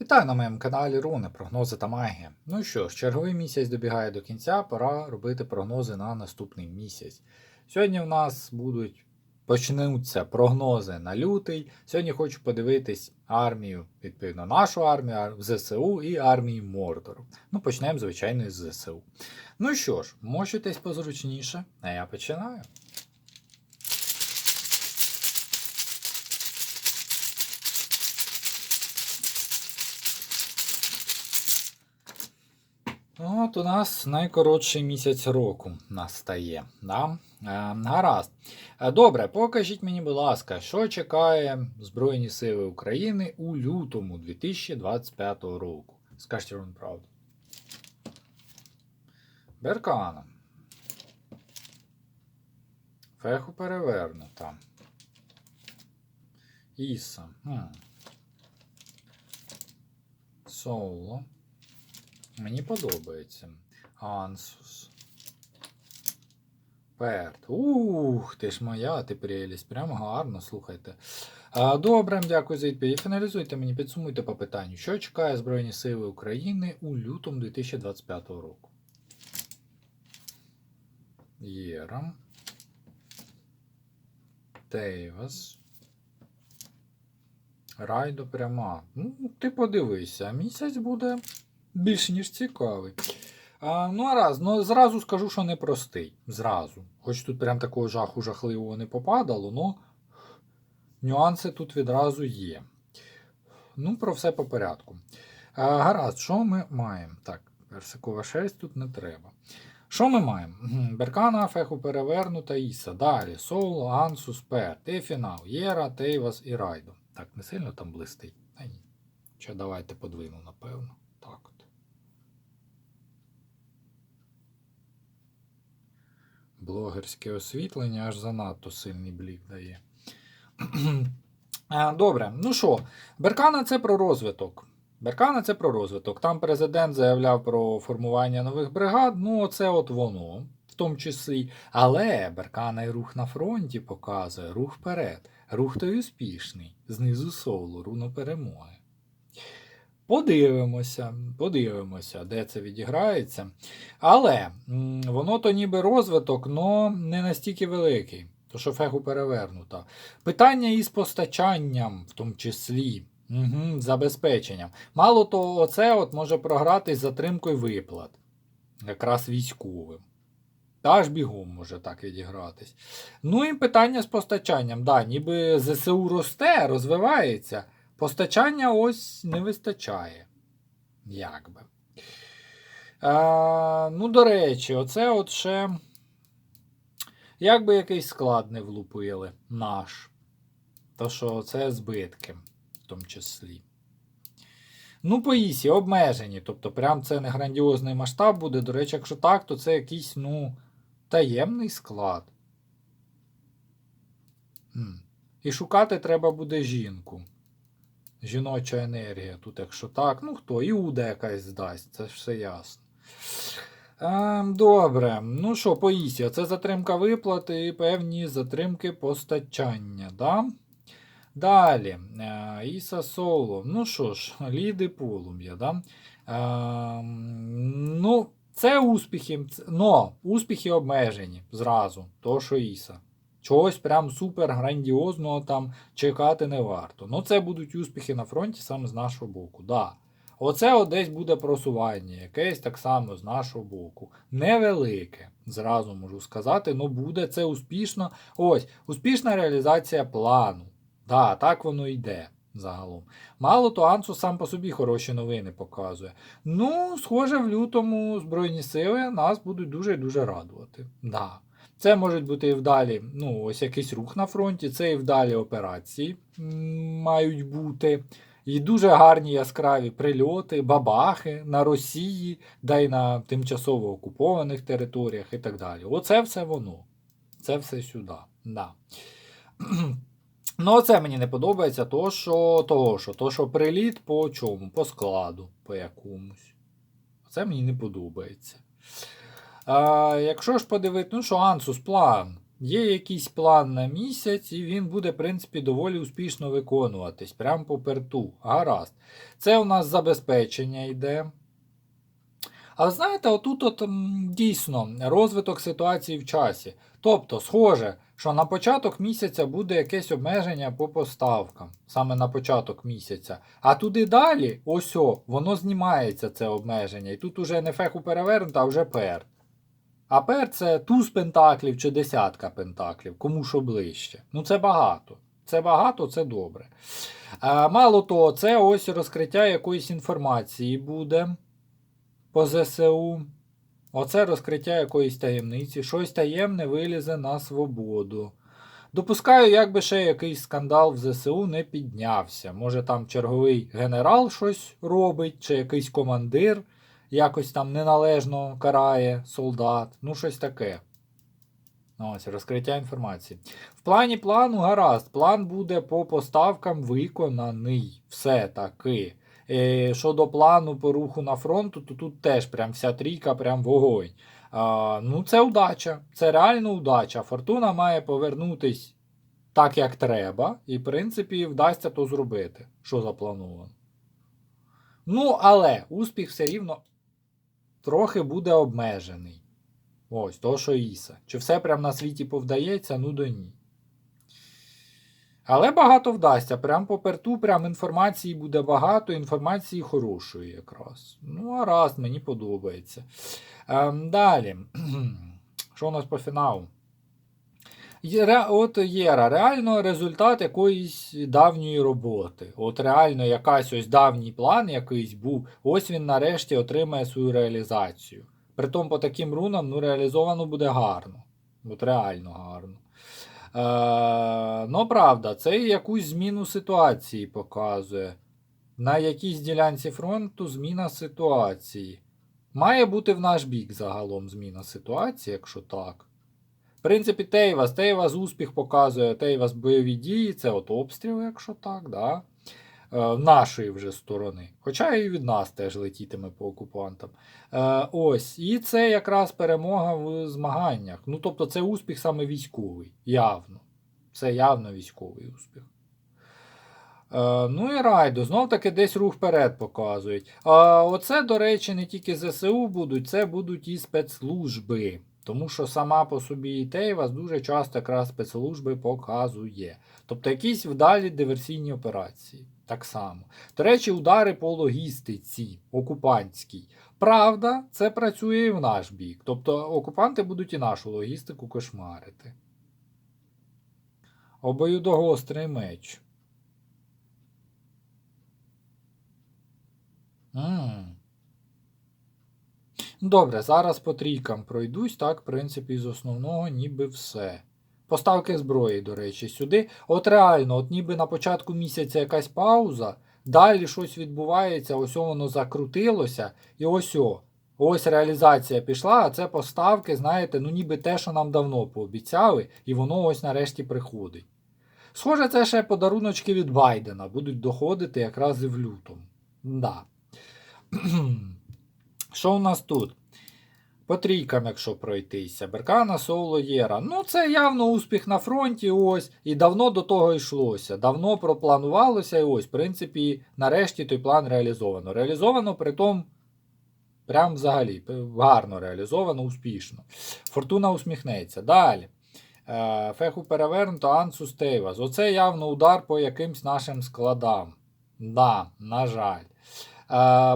Вітаю на моєму каналі Руни, прогнози та магія. Ну що ж, черговий місяць добігає до кінця, пора робити прогнози на наступний місяць. Сьогодні в нас будуть почнуться прогнози на лютий. Сьогодні хочу подивитись армію, відповідно, нашу армію ар- ЗСУ і армію Мордору. Ну, почнемо, звичайно, з ЗСУ. Ну що ж, мочитесь позручніше, а я починаю. От у нас найкоротший місяць року настає. Да? Е, гаразд. Е, Добре, покажіть мені, будь ласка, що чекає Збройні Сили України у лютому 2025 року. Скажіть вам правду. Беркана. Феху перевернута. Іса. Соло. Мені подобається. Ансус. Перт. Ух, ти ж моя, ти прелість. Прямо гарно, слухайте. Добре, дякую за відповідь. Фіналізуйте мені, підсумуйте по питанню. Що чекає Збройні Сили України у лютому 2025 року? Єра. Тейвас. Райдо пряма. Ну, ти подивися, місяць буде більш ніж цікавий. А, ну, а раз, ну зразу скажу, що непростий. Зразу. Хоч тут прям такого жаху жахливого не попадало, але нюанси тут відразу є. Ну, про все по порядку. А, гаразд, що ми маємо? Так, персикова шерсть тут не треба. Що ми маємо? Беркана, Феху перевернута, Іса. Далі Соло, Ансус, Перт. І фінал. Єра, Тейвас і Райдо. Так, не сильно там блистить. Та ні. Що давайте подвину, напевно. Так от. Блогерське освітлення аж занадто сильний блік дає. Е, Добре, ну що, Беркана це про розвиток. Беркана це про розвиток. Там президент заявляв про формування нових бригад. Ну, оце от воно, в тому числі. Але Беркана і рух на фронті показує рух вперед. Рух той успішний. Знизу соло, руно перемоги. Подивимося, подивимося, де це відіграється. Але воно то ніби розвиток, но не настільки великий, то що фегу перевернута. Питання із постачанням, в тому числі, угу, забезпеченням. Мало того, оце от може програти з затримкою виплат, якраз військовим. Та аж бігом може так відігратись. Ну і питання з постачанням. Да, ніби ЗСУ росте, розвивається. Постачання ось не вистачає. Як би. А, ну, до речі, оце от ще. Як би якийсь склад не влупили наш. То що це збитки, в тому числі. Ну, по ісі, обмежені. Тобто, прям це не грандіозний масштаб буде. До речі, якщо так, то це якийсь, ну, таємний склад. І шукати треба буде жінку. Жіноча енергія. Тут, якщо так, ну хто? Іуда якась здасть, це ж все ясно. Ем, добре. Ну що, по Ісі, це затримка виплати і певні затримки постачання. Да? Далі. Е, Іса Соло. Ну що ж, ліди полум'я. Да? Ем, ну, це успіхи. Но успіхи обмежені зразу. То, що Іса. Чогось прям супер грандіозного там чекати не варто. Ну, це будуть успіхи на фронті саме з нашого боку. Да. Оце десь буде просування, якесь так само з нашого боку. Невелике, зразу можу сказати, ну буде це успішно. Ось, успішна реалізація плану. Да, так воно йде загалом. Мало то Ансу сам по собі хороші новини показує. Ну, схоже, в лютому Збройні сили нас будуть дуже дуже радувати. Да. Це можуть бути і вдалі, ну, ось якийсь рух на фронті, це і вдалі операції мають бути. І дуже гарні яскраві прильоти, бабахи на Росії, да й на тимчасово окупованих територіях і так далі. Оце все воно. Це все сюди. Да. Ну, це мені не подобається, то що, того, що, то, що приліт по чому? По складу, по якомусь. Це мені не подобається. А, якщо ж подивитися, ну що, Ансус план. Є якийсь план на місяць, і він буде, в принципі, доволі успішно виконуватись. Прямо по перту. Гаразд. Це у нас забезпечення йде. Але знаєте, отут от дійсно розвиток ситуації в часі. Тобто, схоже, що на початок місяця буде якесь обмеження по поставкам, саме на початок місяця. А туди далі, ось о, воно знімається, це обмеження. І тут уже не феху перевернуто, а вже пер. А пер це туз пентаклів чи десятка пентаклів, кому що ближче. Ну це багато. Це багато, це добре. А, мало того, це ось розкриття якоїсь інформації буде по ЗСУ. Оце розкриття якоїсь таємниці. Щось таємне вилізе на свободу. Допускаю, якби ще якийсь скандал в ЗСУ не піднявся. Може там черговий генерал щось робить, чи якийсь командир якось там неналежно карає солдат. Ну, щось таке. Ось, розкриття інформації. В плані плану гаразд. План буде по поставкам виконаний. Все таки. Е, щодо плану по руху на фронту, то тут теж прям вся трійка, прям вогонь. А, ну, це удача. Це реально удача. Фортуна має повернутись так, як треба, і, в принципі, вдасться то зробити, що заплановано. Ну, але успіх все рівно трохи буде обмежений. Ось, то, що Іса. Чи все прям на світі повдається? Ну до ні. Але багато вдасться. Прям по перту, прям інформації буде багато, інформації хорошої якраз. Ну, а раз, мені подобається. Ем, далі. Що у нас по фіналу? Є От Єра, реально результат якоїсь давньої роботи. От реально якась ось давній план якийсь був, ось він нарешті отримає свою реалізацію. Притом по таким рунам ну, реалізовано буде гарно. От реально гарно. Е, ну, правда, це якусь зміну ситуації показує. На якійсь ділянці фронту зміна ситуації. Має бути в наш бік загалом зміна ситуації, якщо так. Принципі, Тейвас, Тейвас успіх показує, Тейвас бойові дії, це от обстріли, якщо так, да? Е, нашої вже сторони. Хоча і від нас теж летітиме по окупантам. Е, ось, і це якраз перемога в змаганнях. Ну, тобто, це успіх саме військовий, явно. Це явно військовий успіх. Е, ну і райду, знов таки десь рух вперед показують. А оце, до речі, не тільки ЗСУ будуть, це будуть і спецслужби. Тому що сама по собі ідея вас дуже часто якраз спецслужби показує. Тобто якісь вдалі диверсійні операції. Так само. До речі, удари по логістиці окупантській. Правда, це працює і в наш бік. Тобто окупанти будуть і нашу логістику кошмарити. Обоюдогострий меч. М. Добре, зараз по трійкам пройдусь, так, в принципі, з основного ніби все. Поставки зброї, до речі, сюди. От реально, от ніби на початку місяця якась пауза, далі щось відбувається, ось воно закрутилося, і ось о. Ось реалізація пішла, а це поставки, знаєте, ну ніби те, що нам давно пообіцяли, і воно ось нарешті приходить. Схоже, це ще подаруночки від Байдена будуть доходити якраз і в лютому. Да. Що у нас тут? По трійкам, якщо пройтися. Беркана, Соло, Єра. Ну, це явно успіх на фронті, ось. І давно до того йшлося. Давно пропланувалося, і ось, в принципі, нарешті той план реалізовано. Реалізовано, при тому, прям взагалі, гарно реалізовано, успішно. Фортуна усміхнеться. Далі. Е, Феху перевернуто, Ансус Тейвас. Оце явно удар по якимсь нашим складам. Да, на жаль.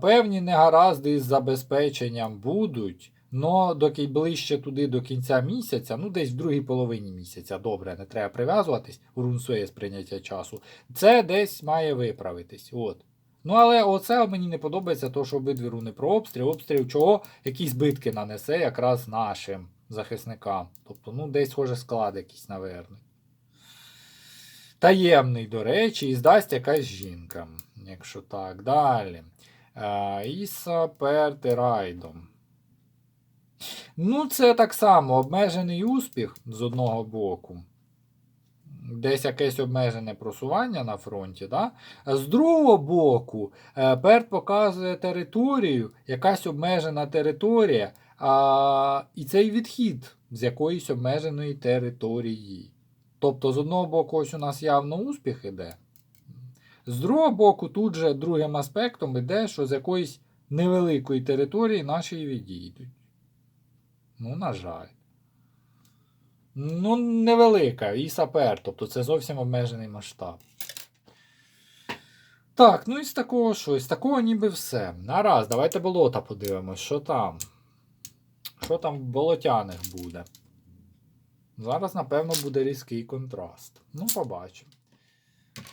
Певні негаразди із забезпеченням будуть, але доки ближче туди до кінця місяця, ну десь в другій половині місяця, добре, не треба прив'язуватись у рунсує сприйняття часу. Це десь має виправитись. От. Ну, але оце мені не подобається, то, що обидві руни про обстріл, обстріл чого якісь збитки нанесе якраз нашим захисникам. Тобто, ну, десь схоже склад якийсь, наверно. Таємний, до речі, і здасть якась жінка. Якщо так, далі. Е, Іса перти райдом. Ну, це так само обмежений успіх з одного боку. Десь якесь обмежене просування на фронті. Да? З другого боку, е, Перт показує територію, якась обмежена територія, а, і цей відхід з якоїсь обмеженої території. Тобто, з одного боку, ось у нас явно успіх іде. З другого боку, тут же другим аспектом іде, що з якоїсь невеликої території наші відійдуть. Ну, на жаль. Ну, невелика і сапер, тобто це зовсім обмежений масштаб. Так, ну і з такого що? З такого ніби все. Нараз, давайте болота подивимось, що там. Що там в болотяних буде. Зараз, напевно, буде різкий контраст. Ну, побачимо.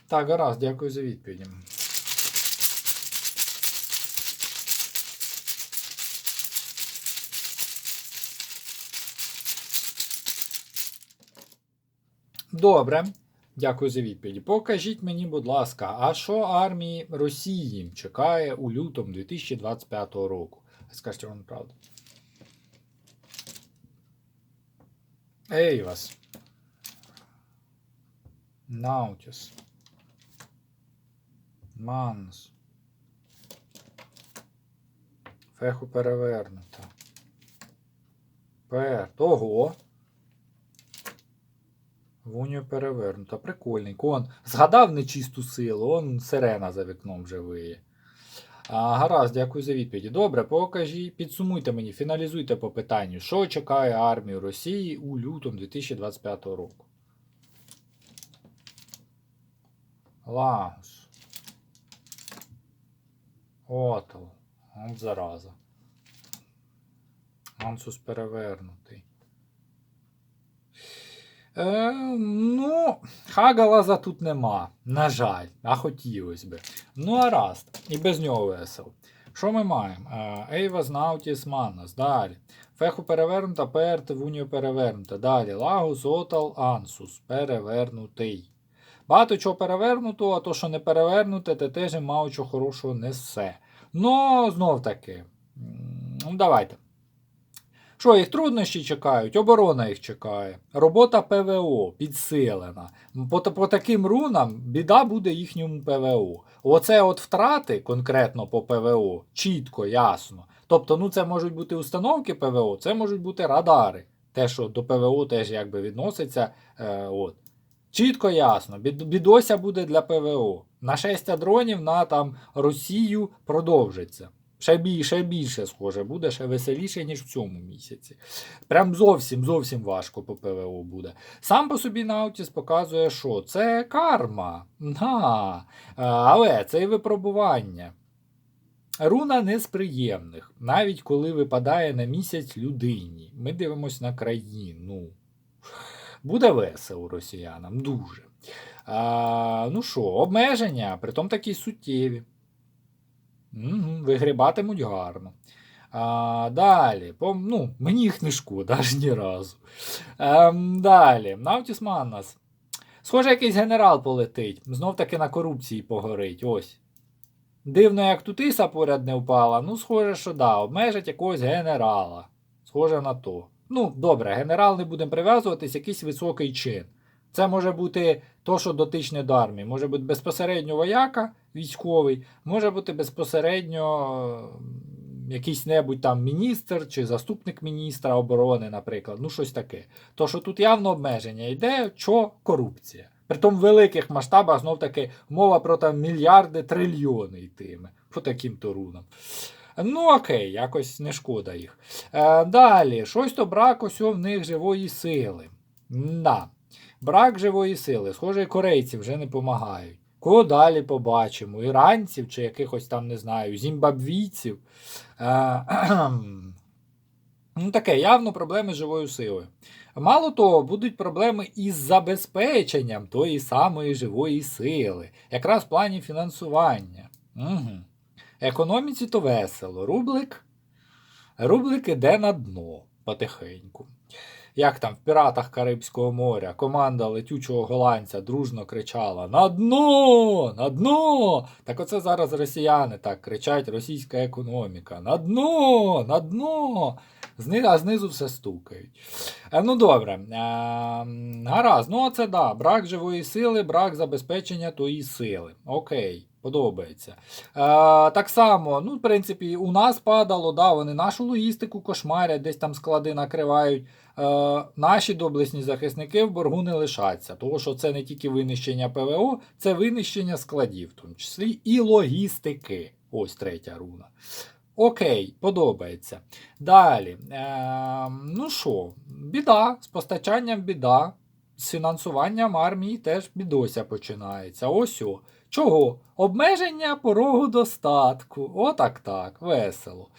Так, гаразд, дякую за відповіді. Добре. Дякую за відповіді. Покажіть мені, будь ласка, а що армії Росії чекає у лютому 2025 року? Скажіть вам правду. Ей вас. Наутіс. Манус. Феху перевернута. Пер. Ого. Вуню перевернута. Прикольний. Он згадав нечисту силу, он сирена за вікном вже виє. А, гаразд, дякую за відповіді. Добре, покажіть, підсумуйте мені, фіналізуйте по питанню, що чекає армію Росії у лютому 2025 року. Лагус. Отл. От зараза. Ансус перевернутий. Е, ну, Хагалаза тут нема. На жаль, а хотілося би. Ну, а раз. І без нього весело. Що ми маємо? Е, Ейвас Наутіс Маннас. Далі. Феху перевернута, Перт, Вунію перевернута. Далі. Лагус, Отал, Ансус. Перевернутий. Багато чого перевернуто, а то, що не перевернуте, те теж мало чого хорошого несе. Ну, знов таки. Ну, давайте. Що їх труднощі чекають? Оборона їх чекає. Робота ПВО підсилена. По, по таким рунам біда буде їхньому ПВО. Оце от втрати конкретно по ПВО, чітко, ясно. Тобто, ну це можуть бути установки ПВО, це можуть бути радари. Те, що до ПВО теж якби відноситься. Е, от. Чітко ясно. Бідося буде для ПВО. Нашестя дронів на там Росію продовжиться. Ще більше, більше, схоже, буде, ще веселіше, ніж в цьому місяці. Прям зовсім зовсім важко по ПВО буде. Сам по собі Наутіс показує, що це карма. Да. Але це і випробування. Руна не з приємних, навіть коли випадає на місяць людині. Ми дивимося на країну. Буде весело росіянам, дуже. А, ну що, обмеження, притом такі суттєві. Угу, вигрібатимуть гарно. А, далі. По, ну, мені їх не шкода аж ні разу. Ем, далі. Наутіс Маннас. Схоже, якийсь генерал полетить. Знов таки на корупції погорить. Ось. Дивно, як тут іса поряд не впала. Ну, схоже, що да, обмежать якогось генерала. Схоже на то. Ну, добре, генерал не будемо прив'язуватись, якийсь високий чин. Це може бути то, що дотичне до армії. Може бути безпосередньо вояка військовий, може бути безпосередньо якийсь небудь там міністр чи заступник міністра оборони, наприклад. Ну, щось таке. То, що тут явно обмеження йде, що корупція. Притом в великих масштабах знов таки мова про там мільярди, трильйони йтиме. По таким то рунам. Ну, окей, якось не шкода їх. Е, далі, щось то брак ось в них живої сили. Да. Брак живої сили. Схоже, корейці вже не допомагають. Кого далі побачимо? Іранців чи якихось там, не знаю, зімбабвійців. Е, ну, таке, явно проблеми з живою силою. Мало того, будуть проблеми із забезпеченням тої самої живої сили, якраз в плані фінансування. Угу. Економіці то весело. Рублик. Рублик іде на дно потихеньку. Як там в піратах Карибського моря команда летючого голландця дружно кричала: На дно! На дно! Так оце зараз росіяни так кричать російська економіка. На дно! На дно! А знизу все стукають. Е, ну добре. Е, гаразд, ну це да. Брак живої сили, брак забезпечення тої сили. Окей. Подобається. Е, так само, ну, в принципі, у нас падало, да, вони нашу логістику кошмарять, десь там склади накривають. Е, наші доблесні захисники в боргу не лишаться, тому що це не тільки винищення ПВО, це винищення складів, в тому числі і логістики. Ось третя руна. Окей, подобається. Далі. Е, ну що, біда, з постачанням біда, з фінансуванням армії теж бідося починається. Ось о. Чого? Обмеження порогу достатку. Отак так, весело.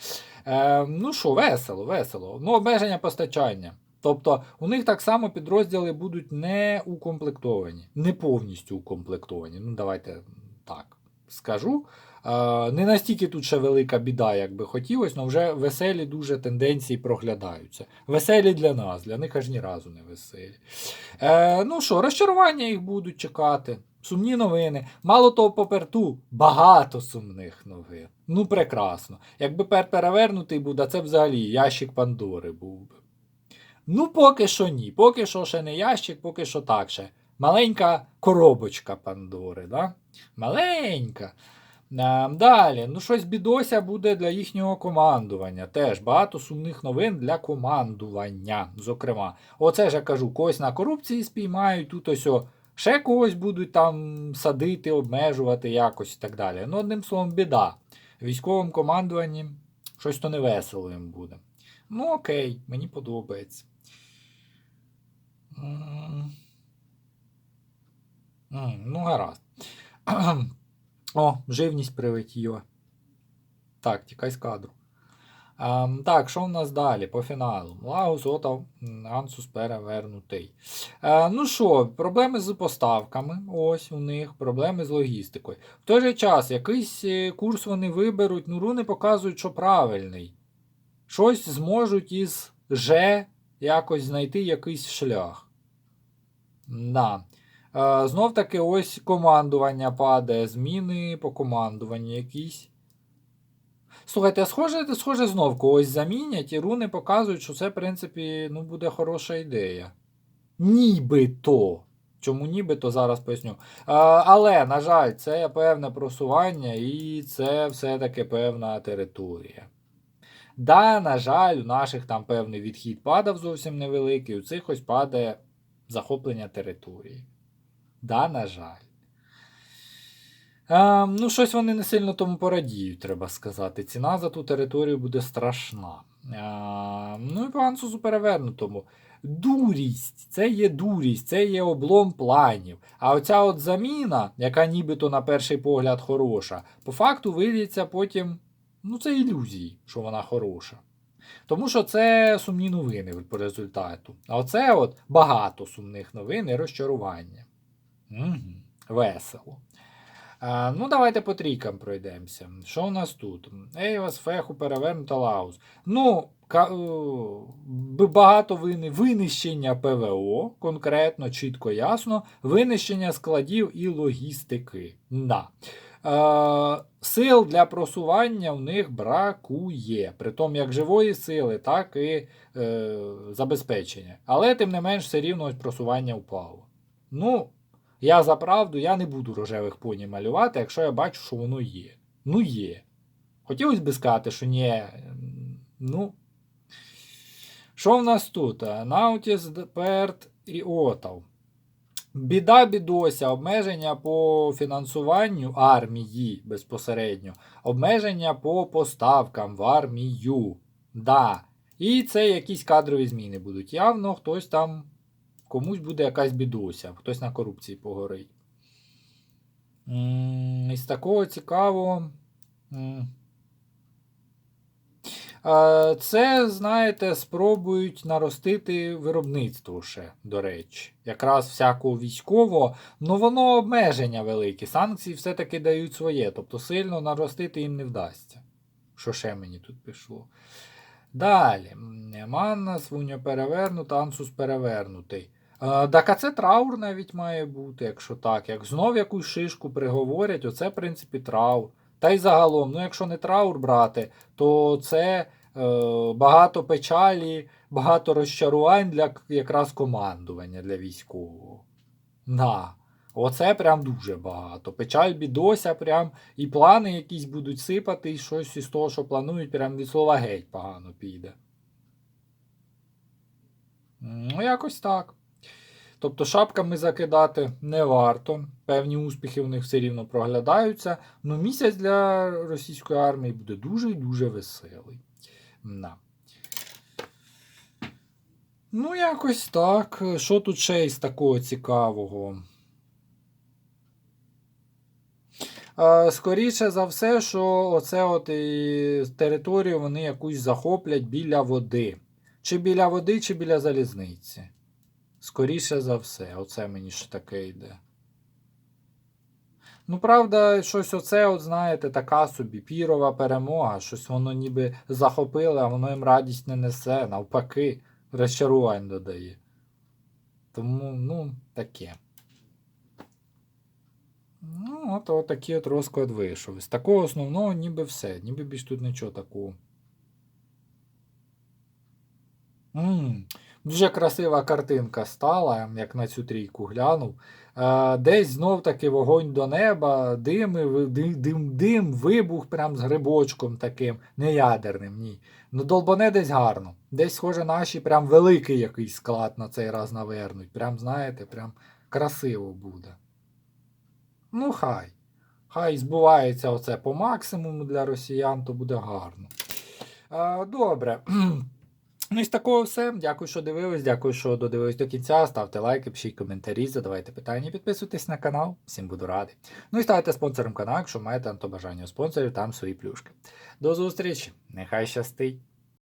Е, ну що, весело, весело. Ну, обмеження постачання. Тобто у них так само підрозділи будуть не укомплектовані, не повністю укомплектовані. Ну, давайте так скажу. Е, не настільки тут ще велика біда, як би хотілося, але вже веселі дуже тенденції проглядаються. Веселі для нас, для них аж ні разу не веселі. Е, ну що, розчарування їх будуть чекати. Сумні новини. Мало того, по перту багато сумних новин. Ну, прекрасно. Якби пер перевернутий був, а це взагалі ящик Пандори був би. Ну, поки що ні. Поки що ще не ящик, поки що так ще. Маленька коробочка Пандори, да? Маленька. Далі, ну щось бідося буде для їхнього командування. Теж багато сумних новин для командування. Зокрема, оце ж я кажу, когось на корупції спіймають, тут ось ще когось будуть там садити, обмежувати якось і так далі. Ну, одним словом, біда. Військовим командуванням щось то невесело їм буде. Ну, окей, мені подобається. Ну, гаразд. О, живність прилетіла. Так, тікай з кадру. Ем, так, що в нас далі по фіналу? Лагус отав Ансус перевернутий. Е, ну що, проблеми з поставками. Ось у них, проблеми з логістикою. В той же час якийсь е, курс вони виберуть, ну руни показують, що правильний. Щось зможуть із Ж якось знайти якийсь шлях. Да. Е, знов таки ось командування падає, зміни по командуванню якісь. Слухайте, схоже, схоже знов когось замінять, і руни показують, що це, в принципі, ну, буде хороша ідея. Нібито. Чому нібито зараз поясню. А, але, на жаль, це певне просування і це все-таки певна територія. Да, на жаль, у наших там певний відхід падав зовсім невеликий, у цих ось падає захоплення території. Да, на жаль. Е, ну, щось вони не сильно тому порадіють, треба сказати. Ціна за ту територію буде страшна. Е, ну і по перевернутому. Дурість, це є дурість, це є облом планів. А оця от заміна, яка нібито на перший погляд хороша, по факту виліться потім. Ну, це ілюзії, що вона хороша. Тому що це сумні новини по результату. А оце от багато сумних новин і розчарування. Угу. Весело. Ну, давайте по трійкам пройдемося. Що у нас тут? Ейвас, Феху, перевернута Лаус. Ну, е, багато вини, винищення ПВО, конкретно, чітко, ясно, винищення складів і логістики. Да. Е, сил для просування в них бракує. Притом як живої сили, так і е, забезпечення. Але, тим не менш, все рівно просування впало. Ну, я за правду, я не буду рожевих поні малювати, якщо я бачу, що воно є. Ну, є. Хотілося б сказати, що ні. Ну. Що в нас тут? Наутіс, Перт і Отав. Біда бідося, обмеження по фінансуванню армії безпосередньо, обмеження по поставкам в армію. Да. І це якісь кадрові зміни будуть. Явно хтось там комусь буде якась бідося, хтось на корупції погорить. Із такого цікавого. Це, знаєте, спробують наростити виробництво ще, до речі. Якраз всякого військового, ну воно обмеження великі. Санкції все-таки дають своє, тобто сильно наростити їм не вдасться. Що ще мені тут пішло? Далі. Манна, свуньо перевернута, ансус перевернутий. Е, Так, а це траур навіть має бути, якщо так. Як знов якусь шишку приговорять, оце, в принципі, траур. Та й загалом, ну якщо не траур брати, то це е, багато печалі, багато розчарувань для якраз командування для військового. На. Оце прям дуже багато. Печаль бідося, прям і плани якісь будуть сипати, і щось із того, що планують, прям від слова геть погано піде. Ну, якось так. Тобто шапками закидати не варто. Певні успіхи в них все рівно проглядаються. Ну, місяць для російської армії буде дуже і дуже веселий. На. Ну, якось так. Що тут ще із такого цікавого? Скоріше за все, що оце от і територію вони якусь захоплять біля води. Чи біля води, чи біля залізниці. Скоріше за все, оце мені ж таке йде. Ну, правда, щось оце, от знаєте, така собі пірова перемога, щось воно ніби захопило, а воно їм радість не несе, навпаки, розчарувань додає. Тому, ну, таке. Ну, от, от такий от розклад вийшов. З такого основного ніби все, ніби більш тут нічого такого. м Дуже красива картинка стала, як на цю трійку глянув. Е, десь знов таки вогонь до неба, дим, дим, дим, вибух прям з грибочком таким, не ядерним, ні. Ну, долбане десь гарно. Десь, схоже, наші прям великий якийсь склад на цей раз навернуть. Прям, знаєте, прям красиво буде. Ну, хай. Хай збувається оце по максимуму для росіян, то буде гарно. Добре. Ну і з такого все. Дякую, що дивились. Дякую, що додивились до кінця. Ставте лайки, пишіть коментарі, задавайте питання, підписуйтесь на канал. Всім буду радий. Ну і ставайте спонсором каналу, якщо маєте на то бажання у спонсорів, там свої плюшки. До зустрічі! Нехай щастить!